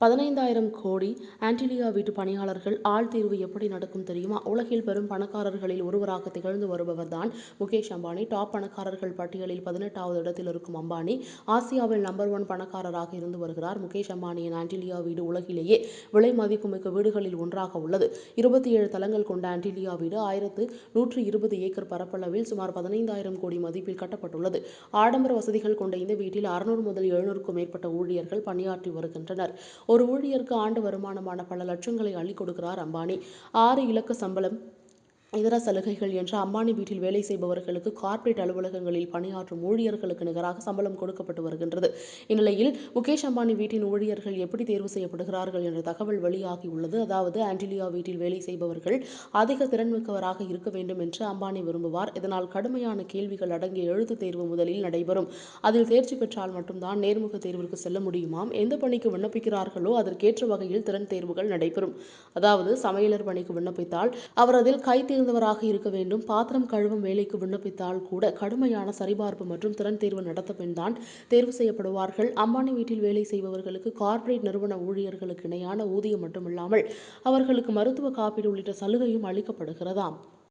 பதினைந்தாயிரம் கோடி ஆன்டிலியா வீட்டு பணியாளர்கள் ஆள் தீர்வு எப்படி நடக்கும் தெரியுமா? உலகில் பெரும் பணக்காரர்களில் ஒருவராக திகழ்ந்து வருபவர் தான் முகேஷ் அம்பானி. டாப் பணக்காரர்கள் பட்டியலில் பதினெட்டாவது இடத்தில் இருக்கும் அம்பானி ஆசியாவில் நம்பர் ஒன் பணக்காரராக இருந்து வருகிறார். முகேஷ் அம்பானியின் ஆன்டிலியா வீடு உலகிலேயே விலை மதிப்புமிக்க வீடுகளில் ஒன்றாக உள்ளது. இருபத்தி ஏழு தளங்கள் கொண்ட ஆன்டிலியா வீடு ஆயிரத்து நூற்று இருபது ஏக்கர் பரப்பளவில் சுமார் பதினைந்தாயிரம் கோடி மதிப்பில் கட்டப்பட்டுள்ளது. ஆடம்பர வசதிகள் கொண்ட இந்த வீட்டில் அறுநூறு முதல் எழுநூறுக்கும் மேற்பட்ட ஊழியர்கள் பணியாற்றி வருகின்றனர். ஒரு ஊழியருக்கு ஆண்டு வருமானமான பல லட்சங்களை அள்ளி கொடுக்கிறார் அம்பானி. ஆறு இலக்க சம்பளம் இதர சலுகைகள் என்ற அம்பானி வீட்டில் வேலை செய்பவர்களுக்கு கார்ப்பரேட் அலுவலகங்களில் பணியாற்றும் ஊழியர்களுக்கு நிகராக சம்பளம் கொடுக்கப்பட்டு வருகின்றது. இந்நிலையில் முகேஷ் அம்பானி வீட்டின் ஊழியர்கள் எப்படி தேர்வு செய்யப்படுகிறார்கள் என்ற தகவல் வெளியாகியுள்ளது அதாவது ஆண்டிலியா வீட்டில் வேலை செய்பவர்கள் அதிக திறன்மிக்கவராக இருக்க வேண்டும் என்று அம்பானி விரும்புவார். இதனால் கடுமையான கேள்விகள் அடங்கிய எழுத்து தேர்வு முதலில் நடைபெறும். அதில் தேர்ச்சி பெற்றால் மட்டும்தான் நேர்முக தேர்விற்கு செல்ல முடியுமாம்? எந்த பணிக்கு விண்ணப்பிக்கிறார்களோ அதற்கேற்ற வகையில் திறன் தேர்வுகள் நடைபெறும். அதாவது சமையலர் பணிக்கு விண்ணப்பித்தால் அவர் அதில் கை தேர்ந்தவராக இருக்க வேண்டும். பாத்திரம் கழுவும் வேலைக்கு விண்ணப்பித்தால் கூட கடுமையான சரிபார்ப்பு மற்றும் திறன் தேர்வு நடத்த பின் தான் தேர்வு செய்யப்படுவார்கள். அம்பானி வீட்டில் வேலை செய்பவர்களுக்கு கார்ப்பரேட் நிறுவன ஊழியர்களுக்கு இணையான ஊதியம் மட்டுமில்லாமல் அவர்களுக்கு மருத்துவ காப்பீடு உள்ளிட்ட சலுகையும் அளிக்கப்படுகிறதாம்.